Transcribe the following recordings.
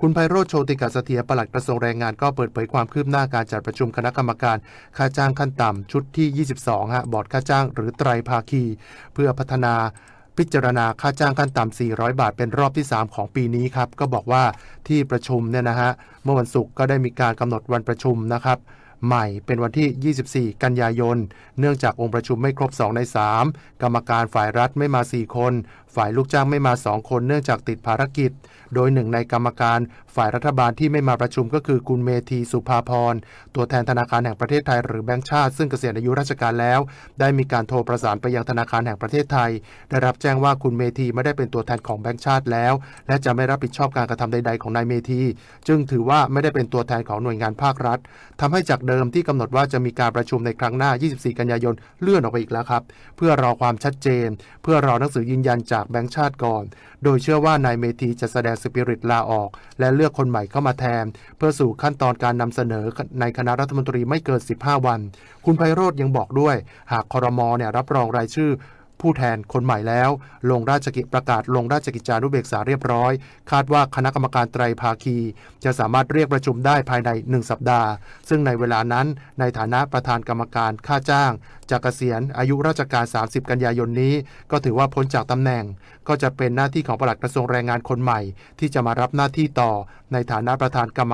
คุณไพโรธโชติกาสเสถียรปลัดกระทรวงแรงงานก็เปิดเผยความคืบหน้าการจัดประชุมคณะกรรมการค่าจ้างขั้นต่ำชุดที่ 22 ฮะ บอร์ดค่าจ้างหรือไตรภาคี เพื่อพัฒนาพิจารณาค่าจ้างขั้นต่ำ 400 บาท เป็นรอบที่ 3 ของปีนี้ครับ ก็บอกว่าที่ประชุมเนี่ยนะฮะ เมื่อวันศุกร์ก็ได้มีการกำหนดวันประชุมนะครับ ใหม่เป็นวันที่ 24 กันยายน เนื่องจากองค์ประชุมไม่ครบ 2 ใน 3 กรรมการฝ่ายรัฐไม่มา 4 คน ฝ่ายลูกจ้างไม่มา 2 คน เนื่องจากติดภารกิจ โดยหนึ่งในกรรมการฝ่ายรัฐบาลที่ไม่มาประชุมก็คือคุณเมธีสุภาพร ตัวแทนธนาคารแห่งประเทศไทยหรือแบงก์ชาติ ซึ่งเกษียณอายุราชการแล้ว ได้มีการโทรประสานไปยังธนาคารแห่งประเทศไทย ได้รับแจ้งว่าคุณเมธีไม่ได้เป็นตัวแทนของแบงก์ชาติแล้ว และจะไม่รับผิดชอบการกระทำใด ๆ ของนายเมธี จึงถือว่าไม่ได้เป็นตัวแทนของหน่วยงานภาครัฐทำให้จากเดิเดิมที่กำหนดว่าจะมีการประชุมในครั้งหน้า 24 กันยายนเลื่อนออกไปอีกแล้วครับ เพื่อรอความชัดเจน เพื่อรอหนังสือยืนยันจากแบงก์ชาติก่อน โดยเชื่อว่านายเมธีจะแสดงสปิริตลาออก และเลือกคนใหม่เข้ามาแทน เพื่อสู่ขั้นตอนการนำเสนอในคณะรัฐมนตรีไม่เกิน 15 วัน คุณไพโรธยังบอกด้วย หากคอรมอเนี่ยรับรองรายชื่อ ผู้แทนคนใหม่แล้ว ลงราชกิจประกาศลงราชกิจจานุเบกษาเรียบร้อย คาดว่าคณะกรรมการไตรภาคี จะสามารถเรียกประชุมได้ภายใน 1 สัปดาห์ ซึ่งในเวลานั้นในฐานะประธานกรรมการค่าจ้างจากเกษียณอายุราชการ 30 กันยายนนี้ ก็ถือว่าพ้นจากตำแหน่ง ก็จะเป็นหน้าที่ของปลัดกระทรวงแรงงานคนใหม่ ที่จะมารับหน้าที่ต่อในฐานะประธานกรรม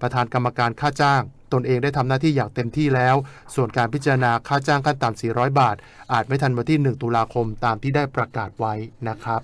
ประธานกรรมการค่าจ้าง ตนเองได้ทำหน้าที่อย่างเต็มที่แล้ว ส่วนการพิจารณาค่าจ้างขั้นต่ำ400 บาท อาจไม่ทันวันที่ 1 ตุลาคมตามที่ได้ประกาศไว้นะครับ